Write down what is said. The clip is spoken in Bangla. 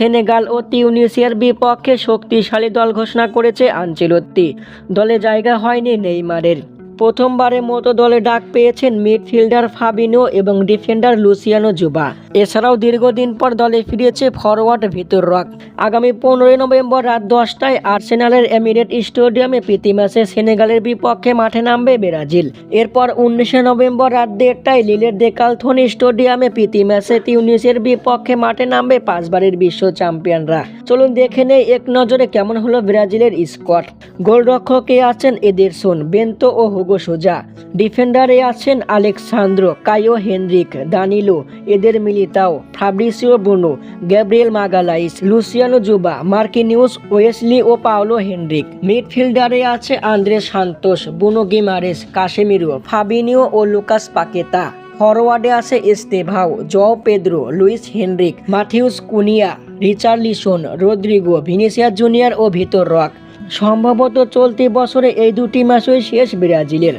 সেনেগাল ও তিউনিসিয়ার বিপক্ষে শক্তিশালী দল ঘোষণা করেছে আঞ্চেলত্তি। দলে জায়গা হয়নি নেইমারের। প্রথমবারের মতো দলে ডাক পেয়েছেন মিডফিল্ডার ফাবিনো এবং ডিফেন্ডার লুসিয়ানো জুবা। এছাড়াও দীর্ঘদিন পর দলে ফিরেছে ফরওয়ার্ড ভিতর রক। আগামী পনেরোই নভেম্বর রাত দশটায় আর্সেনালের এমিরেট স্টেডিয়ামে প্রীতি ম্যাচে সেনেগালের বিপক্ষে মাঠে নামবে ব্রাজিল। এরপর উনিশে নভেম্বর রাত দেড়টায় লিলের দেকালথনি স্টেডিয়ামে প্রীতি ম্যাচে তিউনিসের বিপক্ষে মাঠে নামবে পাঁচবারের বিশ্ব চ্যাম্পিয়নরা। চলুন দেখে নেই এক নজরে কেমন হলো ব্রাজিলের স্কোয়াড। গোলরক্ষকে আছেন এদের এদেরসন, বেন্তো ও হুগো সোজা। ডিফেন্ডারে আছেন আলেক্সান্দ্রো, কায়ো হেনরিক, দানিলো, এদের Militao, Fabricio Bruno, Gabriel Magalhaes, Luciano Juba, Marquinhos, Wesley ও পাওলো হেনরিক। মিডফিল্ডারে আছে Andre Santos, Bruno Guimaraes Casemiro Fabinho ও লুকাস পাকেতা। ফরওয়ার্ডে আছে Estevao, Joao Pedro, Luis Henrique, Matheus Cunha, Richarlison, Rodrygo Vinicius Junior ও ভিতর রক। সম্ভবত চলতি বছরে এই দুটি ম্যাচই শেষ ব্রাজিলের।